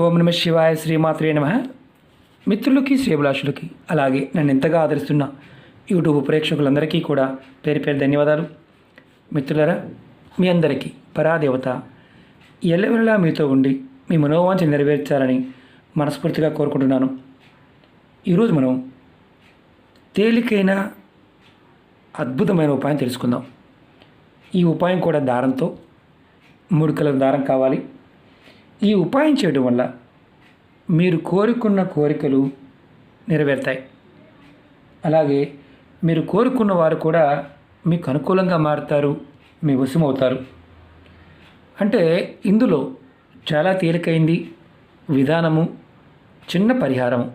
ఓం నమ శివాయ శ్రీమాత్రే నమ. మిత్రులకి శ్రీభిలాషులకి అలాగే నన్ను ఎంతగా ఆదరిస్తున్న యూట్యూబ్ ప్రేక్షకులందరికీ కూడా పేరు పేరు ధన్యవాదాలు. మిత్రులరా మీ అందరికీ పరాదేవత ఎల్లవెల్లా మీతో ఉండి మీ మనోవాంఛ నెరవేర్చాలని మనస్ఫూర్తిగా కోరుకుంటున్నాను. ఈరోజు మనం తేలికైన అద్భుతమైన ఉపాయం తెలుసుకుందాం. ఈ ఉపాయం కూడా దారంతో మూడు కలర్ దారం కావాలి. ఈ ఉపాయం చేయడం వల్ల మీరు కోరుకున్న కోరికలు నెరవేరుతాయి. అలాగే మీరు కోరుకున్న వారు కూడా మీకు అనుకూలంగా మారుతారు మీ వశమవుతారు. అంటే ఇందులో చాలా తేలికైంది విధానము చిన్న పరిహారము.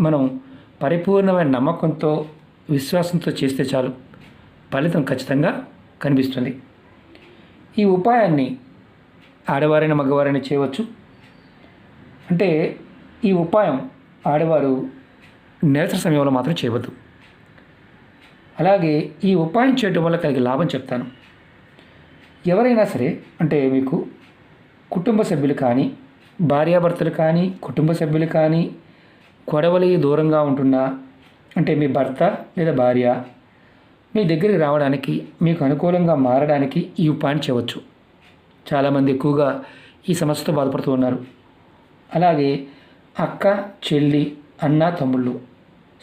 మనం పరిపూర్ణమైన నమ్మకంతో విశ్వాసంతో చేస్తే చాలు. ఫలితం ఖచ్చితంగా కనిపిస్తుంది. ఈ ఉపాయాన్ని ఆడవారైన మగవారైనా చేయవచ్చు. అంటే ఈ ఉపాయం ఆడవారు నిరసన సమయంలో మాత్రం చేయవద్దు. అలాగే ఈ ఉపాయం చేయడం వల్ల కలిగే లాభం చెప్తాను. ఎవరైనా సరే అంటే మీకు కుటుంబ సభ్యులు కానీ భార్యాభర్తలు కానీ కుటుంబ సభ్యులు కానీ గొడవలి దూరంగా ఉంటున్నా అంటే మీ భర్త లేదా భార్య మీ దగ్గరికి రావడానికి మీకు అనుకూలంగా మారడానికి ఈ ఉపాయం చేయవచ్చు. చాలామంది ఎక్కువగా ఈ సమస్యతో బాధపడుతూ ఉన్నారు. అలాగే అక్క చెల్లి అన్న తమ్ముళ్ళు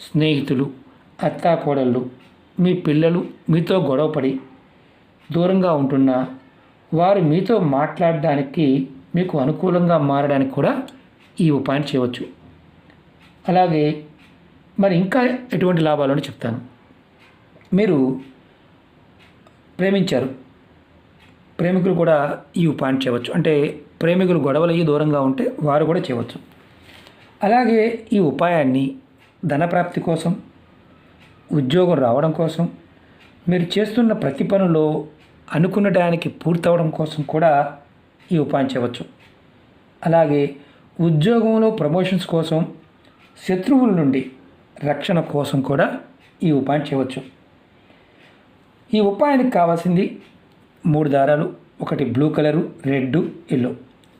స్నేహితులు అత్తా కోడళ్ళు మీ పిల్లలు మీతో గొడవపడి దూరంగా ఉంటున్నా వారు మీతో మాట్లాడడానికి మీకు అనుకూలంగా మారడానికి కూడా ఈ ఉపాయం చేయవచ్చు. అలాగే మరి ఇంకా ఎటువంటి లాభాలను చెప్తాను. మీరు ప్రేమించారు. ప్రేమికులు కూడా ఈ ఉపాయం చేయవచ్చు. అంటే ప్రేమికులు గొడవలు అయ్యి దూరంగా ఉంటే వారు కూడా చేయవచ్చు. అలాగే ఈ ఉపాయాన్ని ధనప్రాప్తి కోసం ఉద్యోగం రావడం కోసం మీరు చేస్తున్న ప్రతి పనులో అనుకున్న టయానికి పూర్తవడం కోసం కూడా ఈ ఉపాయం చేయవచ్చు. అలాగే ఉద్యోగంలో ప్రమోషన్స్ కోసం శత్రువుల నుండి రక్షణ కోసం కూడా ఈ ఉపాయం చేయవచ్చు. ఈ ఉపాయానికి కావాల్సింది మూడు దారాలు ఒకటి బ్లూ కలరు రెడ్ ఎల్లో.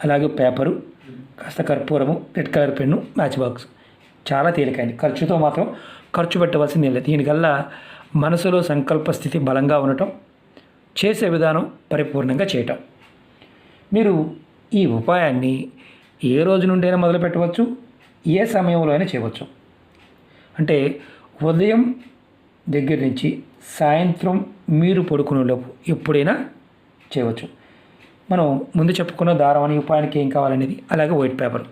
అలాగే పేపరు కాస్త కర్పూరము red colour pen match box. చాలా తేలికైంది. ఖర్చుతో మాత్రం ఖర్చు పెట్టవలసింది లేదు. దీనికల్లా మనసులో సంకల్ప స్థితి బలంగా ఉండటం చేసే విధానం పరిపూర్ణంగా చేయటం. మీరు ఈ ఉపాయాన్ని ఏ రోజు నుండైనా మొదలు పెట్టవచ్చు ఏ సమయంలో అయినా చేయవచ్చు. అంటే ఉదయం దగ్గర నుంచి సాయంత్రం మీరు పడుకునేలోపు ఎప్పుడైనా చేయవచ్చు. మనం ముందు చెప్పుకున్న దారం అనే ఉపాయానికి ఏం కావాలనేది? అలాగే వైట్ పేపర్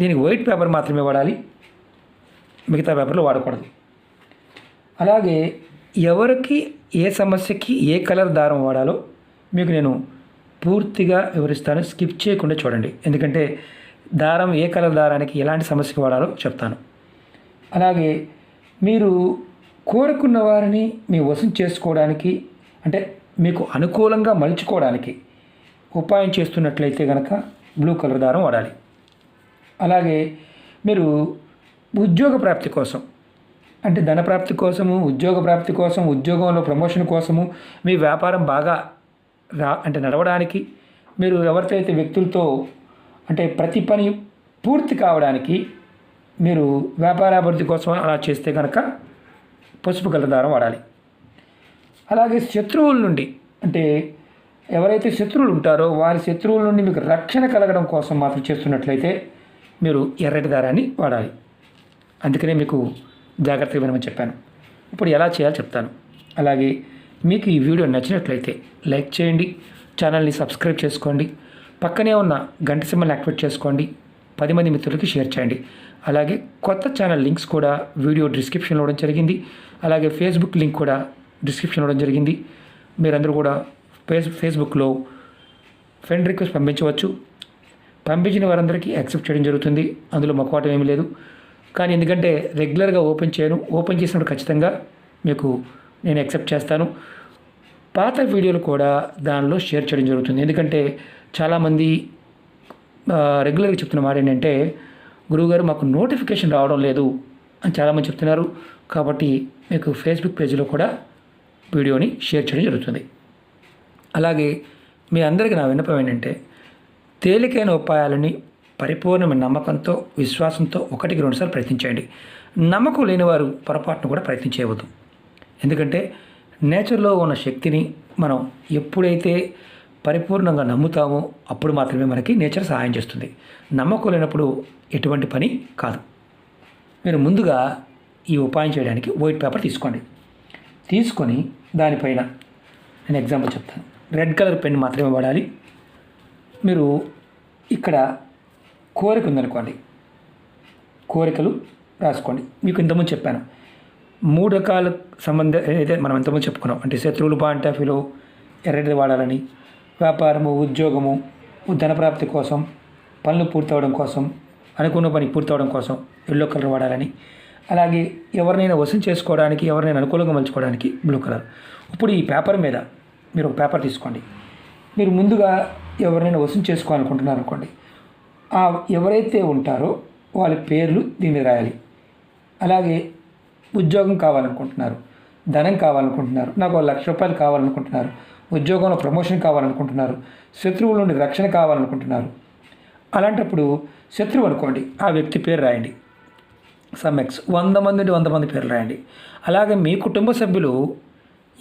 దీనికి వైట్ పేపర్ మాత్రమే వాడాలి. మిగతా పేపర్లు వాడకూడదు. అలాగే ఎవరికి ఏ సమస్యకి ఏ కలర్ దారం వాడాలో మీకు నేను పూర్తిగా వివరిస్తాను. స్కిప్ చేయకుండా చూడండి. ఎందుకంటే దారం ఏ కలర్ దారానికి ఎలాంటి సమస్యకి వాడాలో చెప్తాను. అలాగే మీరు కోరుకున్న వారిని మీ వశం చేసుకోవడానికి అంటే మీకు అనుకూలంగా మలుచుకోవడానికి ఉపాయం చేస్తున్నట్లయితే కనుక బ్లూ కలర్ దారం వాడాలి. అలాగే మీరు ఉద్యోగ ప్రాప్తి కోసం అంటే ధన ప్రాప్తి కోసము ఉద్యోగ ప్రాప్తి కోసం ఉద్యోగంలో ప్రమోషన్ కోసము మీ వ్యాపారం బాగా రా అంటే నడవడానికి మీరు ఎవరితో అయితే వ్యక్తులతో అంటే ప్రతి పని పూర్తి కావడానికి మీరు వ్యాపారాభివృద్ధి కోసం అలా చేస్తే కనుక పసుపు కలర్ దారం వాడాలి. అలాగే శత్రువుల నుండి అంటే ఎవరైతే శత్రువులు ఉంటారో వారి శత్రువుల నుండి మీకు రక్షణ కలగడం కోసం మాత్రం చేస్తున్నట్లయితే మీరు ఎర్రటి దారాన్ని వాడాలి. అందుకనే మీకు జాగ్రత్తగా వినమని చెప్పాను. ఇప్పుడు ఎలా చేయాలో చెప్తాను. అలాగే మీకు ఈ వీడియో నచ్చినట్లయితే లైక్ చేయండి ఛానల్ని సబ్స్క్రైబ్ చేసుకోండి పక్కనే ఉన్న గంట సింబల్ని యాక్టివేట్ చేసుకోండి పది మంది మిత్రులకి షేర్ చేయండి. అలాగే కొత్త ఛానల్ లింక్స్ కూడా వీడియో డిస్క్రిప్షన్లో ఇవ్వడం జరిగింది. అలాగే ఫేస్బుక్ లింక్ కూడా డిస్క్రిప్షన్ ఇవ్వడం జరిగింది. మీరందరూ కూడా ఫేస్ ఫేస్బుక్లో ఫ్రెండ్ రిక్వెస్ట్ పంపించవచ్చు. పంపించిన వారందరికీ యాక్సెప్ట్ చేయడం జరుగుతుంది. అందులో మొక్కవాటం ఏమీ లేదు. కానీ ఎందుకంటే రెగ్యులర్గా ఓపెన్ చేయను ఓపెన్ చేసినప్పుడు ఖచ్చితంగా మీకు నేను యాక్సెప్ట్ చేస్తాను. పాత వీడియోలు కూడా దానిలో షేర్ చేయడం జరుగుతుంది. ఎందుకంటే చాలామంది రెగ్యులర్గా చెప్తున్న మాట ఏంటంటే గురువుగారు మాకు నోటిఫికేషన్ రావడం లేదు అని చాలామంది చెప్తున్నారు. కాబట్టి మీకు ఫేస్బుక్ పేజీలో కూడా వీడియోని షేర్ చేయడం జరుగుతుంది. అలాగే మీ అందరికీ నా విన్నపం ఏంటంటే తేలికైన ఉపాయాలని పరిపూర్ణమైన నమ్మకంతో విశ్వాసంతో ఒకటికి రెండుసార్లు ప్రయత్నించండి నమ్మకం లేనివారు పొరపాటును కూడా ప్రయత్నించేయవద్దు ఎందుకంటే నేచర్లో ఉన్న శక్తిని మనం ఎప్పుడైతే పరిపూర్ణంగా నమ్ముతామో అప్పుడు మాత్రమే మనకి నేచర్ సహాయం చేస్తుంది. నమ్మకం లేనప్పుడు ఎటువంటి పని కాదు. మీరు ముందుగా ఈ ఉపాయం చేయడానికి వైట్ పేపర్ తీసుకోండి. తీసుకొని దానిపైన నేను ఎగ్జాంపుల్ చెప్తాను. రెడ్ కలర్ పెన్ మాత్రమే వాడాలి. మీరు ఇక్కడ కోరిక ఉందనుకోండి. కోరికలు రాసుకోండి. మీకు ఇంతకుముందు చెప్పాను. మూడు రకాల సంబంధ అయితే మనం ఎంతమంది చెప్పుకున్నాం అంటే శత్రువులు పాయింట్ ఆఫ్ వ్యూలో ఎర్రటిది వాడాలని వ్యాపారము ఉద్యోగము ధనప్రాప్తి కోసం పనులు పూర్తవడం కోసం అనుకున్న పని పూర్తవడం కోసం ఎల్లో కలర్ వాడాలని అలాగే ఎవరినైనా వసూలు చేసుకోవడానికి ఎవరినైనా అనుకూలంగా మలుచుకోవడానికి బ్లూ కలర్ ఇప్పుడు ఈ పేపర్ మీద మీరు ఒక పేపర్ తీసుకోండి. మీరు ముందుగా ఎవరినైనా వసూలు చేసుకోవాలనుకుంటున్నారు అనుకోండి. ఆ ఎవరైతే ఉంటారో వాళ్ళ పేర్లు దీని మీద రాయాలి. అలాగే ఉద్యోగం కావాలనుకుంటున్నారు ధనం కావాలనుకుంటున్నారు నాకు ఒక లక్ష రూపాయలు కావాలనుకుంటున్నారు ఉద్యోగంలో ప్రమోషన్ కావాలనుకుంటున్నారు శత్రువుల నుండి రక్షణ కావాలనుకుంటున్నారు. అలాంటప్పుడు శత్రువు అనుకోండి ఆ వ్యక్తి పేరు రాయండి. సమ్ ఎక్స్ వంద మంది నుండి వంద మంది పేర్లు రాయండి. అలాగే మీ కుటుంబ సభ్యులు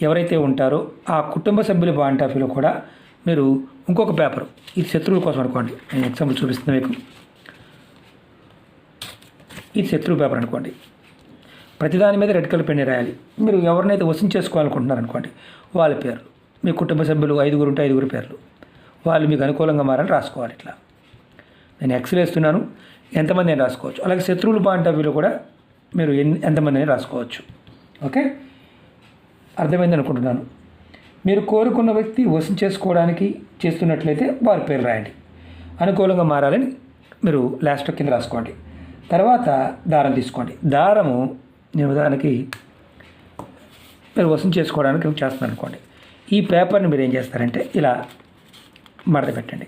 ఎవరైతే ఉంటారో ఆ కుటుంబ సభ్యుల పాయింట్ ఆఫ్ వ్యూలో కూడా మీరు ఇంకొక పేపర్ ఇది శత్రువుల కోసం అనుకోండి. నేను ఎగ్జాంపుల్ చూపిస్తున్నా మీకు. ఇది శత్రువు పేపర్ అనుకోండి. ప్రతిదాని మీద రెడ్ కలర్ పెన్ రాయాలి? మీరు ఎవరినైతే వసం చేసుకోవాలనుకుంటున్నారు అనుకోండి వాళ్ళ పేర్లు. మీ కుటుంబ సభ్యులు ఐదుగురు ఉంటే ఐదుగురు పేర్లు. వాళ్ళు మీకు అనుకూలంగా మారని రాసుకోవాలి ఇట్లా. నేను ఎక్స్రే వేస్తున్నాను. ఎంతమంది అని రాసుకోవచ్చు. అలాగే శత్రువులు పాయింట్ ఆఫ్ వ్యూలో కూడా మీరు ఎన్ని ఎంతమంది అయినా రాసుకోవచ్చు. ఓకే? అర్థమైంది అనుకుంటున్నాను. మీరు కోరుకున్న వ్యక్తి వసం చేసుకోవడానికి చేస్తున్నట్లయితే వారి పేరు రాయండి. అనుకూలంగా మారాలని మీరు లాస్ట్ కింద రాసుకోండి. తర్వాత దారం తీసుకోండి. దారము నేను ఉదాహరణకి మీరు వసం చేసుకోవడానికి చేస్తున్నాను అనుకోండి ఈ పేపర్ని మీరు ఏం చేస్తారంటే ఇలా మడత పెట్టండి.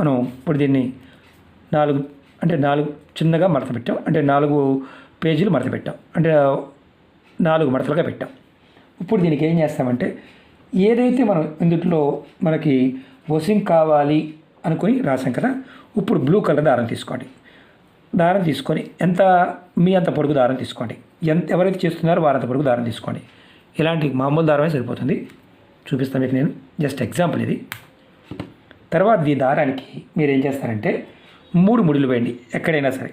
మనం ఇప్పుడు దీన్ని నాలుగు అంటే నాలుగు చిన్నగా మడత పెట్టాం. అంటే నాలుగు పేజీలు మడత పెట్టాం. అంటే నాలుగు మడతలుగా పెట్టాం. ఇప్పుడు దీనికి ఏం చేస్తామంటే ఏదైతే మనం ఇందులో మనకి వసింగ్ కావాలి అనుకొని రాసాం కదా ఇప్పుడు బ్లూ కలర్ దారం తీసుకోండి. దారం తీసుకొని ఎంత మీ అంత పొడుగు దారం తీసుకోండి. ఎంత ఎవరైతే చేస్తున్నారో వారంత పొడుగు దారం తీసుకోండి. ఇలాంటి మామూలు దారమే సరిపోతుంది. చూపిస్తాను మీకు నేను. జస్ట్ ఎగ్జాంపుల్ ఇది. తర్వాత ఈ దారానికి మీరు ఏం చేస్తారంటే మూడు ముడులు వేయండి ఎక్కడైనా సరే.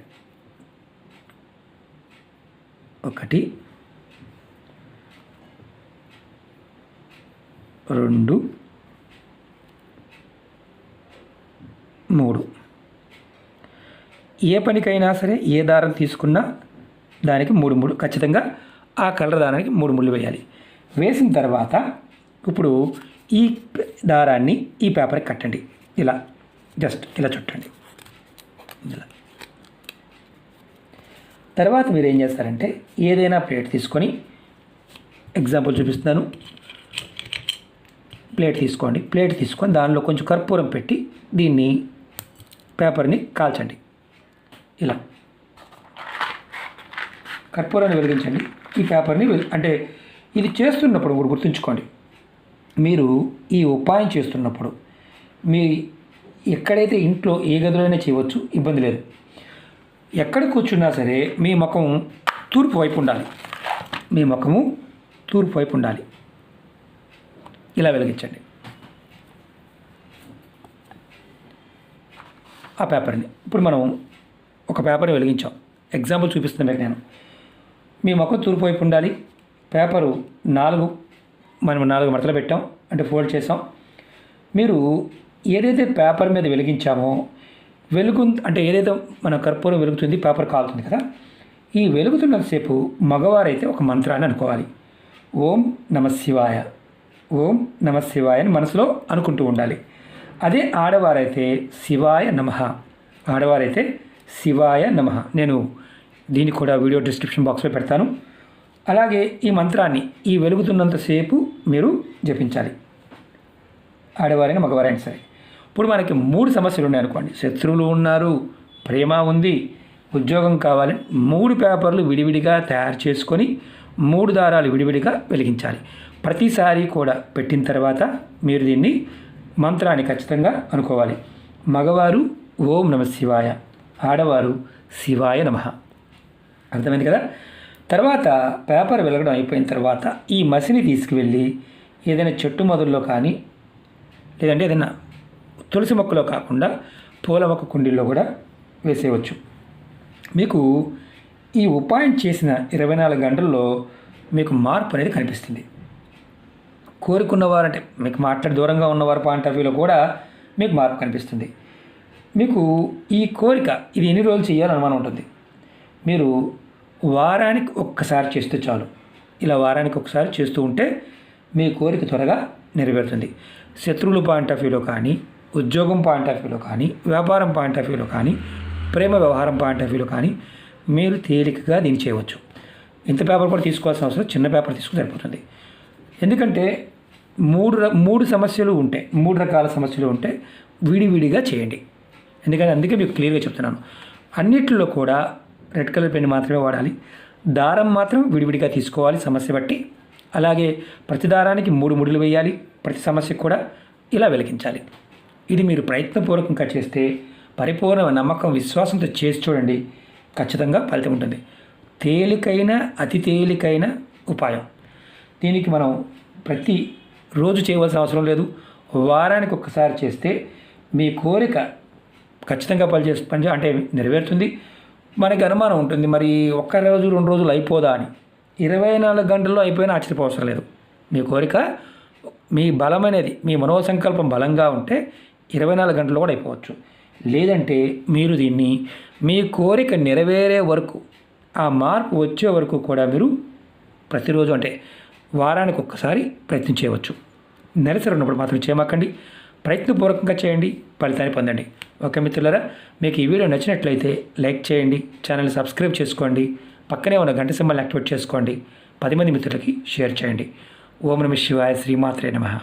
ఒకటి రెండు మూడు. ఏ పనికైనా సరే ఏ దారం తీసుకున్నా దానికి మూడు మూడు ఖచ్చితంగా ఆ కలర్ దారానికి మూడు ముళ్ళు వేయాలి. వేసిన తర్వాత ఇప్పుడు ఈ దారాన్ని ఈ పేపర్కి కట్టండి. ఇలా జస్ట్ ఇలా చుట్టండి. ఇలా. తర్వాత మీరు ఏం చేస్తారంటే ఏదైనా ప్లేట్ తీసుకొని ఎగ్జాంపుల్ చూపిస్తున్నాను. ప్లేట్ తీసుకోండి. ప్లేట్ తీసుకొని దానిలో కొంచెం కర్పూరం పెట్టి దీన్ని పేపర్ని కాల్చండి. ఇలా. కర్పూరాన్ని వెలిగించండి. ఈ పేపర్ని అంటే ఇది చేస్తున్నప్పుడు కూడా గుర్తుంచుకోండి. మీరు ఈ ఉపాయం చేస్తున్నప్పుడు మీ ఎక్కడైతే ఇంట్లో ఏ గదిలోనే చేయవచ్చు ఇబ్బంది లేదు. ఎక్కడ కూర్చున్నా సరే మీ ముఖం తూర్పు వైపు ఉండాలి. మీ ముఖము తూర్పు వైపు ఉండాలి. ఇలా వెలిగించండి. ఆ పేపర్ని ఇప్పుడు మనం ఒక పేపర్ని వెలిగించాం. ఎగ్జాంపుల్ చూపిస్తున్నా మీకు నేను. మీ ముఖం తూర్పు వైపు ఉండాలి. పేపరు నాలుగు మనం నాలుగు మడతలు పెట్టాం అంటే ఫోల్డ్ చేసాం మీరు ఏదైతే పేపర్ మీద వెలిగించామో వెలుగు అంటే ఏదైతే మన కర్పూరం వెలుగుతుంది పేపర్ కాలుతుంది కదా ఈ వెలుగుతున్నంతసేపు మగవారైతే ఒక మంత్రాన్ని అనుకోవాలి. ఓం నమ శివాయ. ఓం నమ శివాయ అని మనసులో అనుకుంటూ ఉండాలి. అదే ఆడవారైతే శివాయ నమ. ఆడవారైతే శివాయ నమ. నేను దీన్ని కూడా వీడియో డిస్క్రిప్షన్ బాక్స్లో పెడతాను. అలాగే ఈ మంత్రాన్ని ఈ వెలుగుతున్నంతసేపు మీరు జపించాలి. ఆడవారైనా మగవారైనా సరే. ఇప్పుడు మనకి మూడు సమస్యలు ఉన్నాయి అనుకోండి. శత్రువులు ఉన్నారు ప్రేమ ఉంది ఉద్యోగం కావాలి మూడు పేపర్లు విడివిడిగా తయారు చేసుకొని మూడు దారాలు విడివిడిగా వెలిగించాలి. ప్రతిసారి కూడా పెట్టిన తర్వాత మీరు దీన్ని మంత్రాన్ని ఖచ్చితంగా అనుకోవాలి. మగవారు ఓం నమ శివాయ ఆడవారు శివాయ నమ. అర్థమైంది కదా? తర్వాత పేపర్ వెలగడం అయిపోయిన తర్వాత ఈ మసిని తీసుకువెళ్ళి ఏదైనా చెట్టు మొదల్లో కానీ లేదంటే ఏదైనా తులసి మొక్కలో కాకుండా పూల మొక్క కుండీల్లో కూడా వేసేయవచ్చు. మీకు ఈ ఉపాయం చేసిన ఇరవై నాలుగు గంటల్లో మీకు మార్పు అనేది కనిపిస్తుంది. కోరుకున్నవారంటే మీకు మాట్లాడి దూరంగా ఉన్నవారు పాయింట్ ఆఫ్ వ్యూలో కూడా మీకు మార్పు కనిపిస్తుంది. మీకు ఈ కోరిక ఇది ఎన్ని రోజులు చేయాలని అనుమానం ఉంటుంది. మీరు వారానికి ఒక్కసారి చేస్తే చాలు. ఇలా వారానికి ఒకసారి చేస్తూ ఉంటే మీ కోరిక త్వరగా నెరవేరుతుంది. శత్రువుల పాయింట్ ఆఫ్ వ్యూలో కానీ ఉద్యోగం పాయింట్ ఆఫ్ వ్యూలో కానీ వ్యాపారం పాయింట్ ఆఫ్ వ్యూలో కానీ ప్రేమ వ్యవహారం పాయింట్ ఆఫ్ వ్యూలో కానీ మీరు తేలికగా దీన్ని చేయవచ్చు. ఇంత పేపర్ కూడా తీసుకోవాల్సిన అవసరం చిన్న పేపర్ తీసుకుని సరిపోతుంది. ఎందుకంటే మూడు ర- మూడు సమస్యలు ఉంటాయి మూడు రకాల సమస్యలు ఉంటే విడివిడిగా చేయండి. ఎందుకంటే అందుకే మీకు క్లియర్గా చెప్తున్నాను. అన్నిట్లో కూడా రెడ్ కలర్ పెన్ మాత్రమే వాడాలి. దారం మాత్రం విడివిడిగా తీసుకోవాలి సమస్య బట్టి. అలాగే ప్రతి దారానికి మూడు ముడులు వేయాలి. ప్రతి సమస్యకు కూడా ఇలా వెలిగించాలి. ఇది మీరు ప్రయత్నపూర్వకంగా చేస్తే పరిపూర్ణ నమ్మకం విశ్వాసంతో చేసి చూడండి. ఖచ్చితంగా ఫలితం ఉంటుంది. తేలికైన అతి తేలికైన ఉపాయం. దీనికి మనం ప్రతి రోజు చేయవలసిన అవసరం లేదు. వారానికి ఒక్కసారి చేస్తే మీ కోరిక ఖచ్చితంగా పని పని అంటే నెరవేరుతుంది. మనకి అనుమానం ఉంటుంది మరి ఒక్క రోజు రెండు రోజులు అయిపోదా అని. ఇరవై నాలుగు గంటల్లో అయిపోయినా ఆశ్చర్యపోవసరం లేదు. మీ కోరిక మీ బలమైనది మీ మనోసంకల్పం బలంగా ఉంటే ఇరవై నాలుగు గంటల్లో కూడా అయిపోవచ్చు. లేదంటే మీరు దీన్ని మీ కోరిక నెరవేరే వరకు ఆ మార్పు వచ్చే వరకు కూడా మీరు ప్రతిరోజు అంటే వారానికి ఒక్కసారి ప్రయత్నం చేయవచ్చు. నెలసరి ఉన్నప్పుడు మాత్రం చేయమాకండి ప్రయత్నపూర్వకంగా చేయండి ఫలితాన్ని పొందండి. ఓకే మిత్రులారా మీకు ఈ వీడియో నచ్చినట్లయితే లైక్ చేయండి ఛానల్ సబ్స్క్రైబ్ చేసుకోండి పక్కనే ఉన్న గంట సింబల్ యాక్టివేట్ చేసుకోండి పది మంది మిత్రులకి షేర్ చేయండి. ఓం నమ శివాయ శ్రీమాత్రే నమః.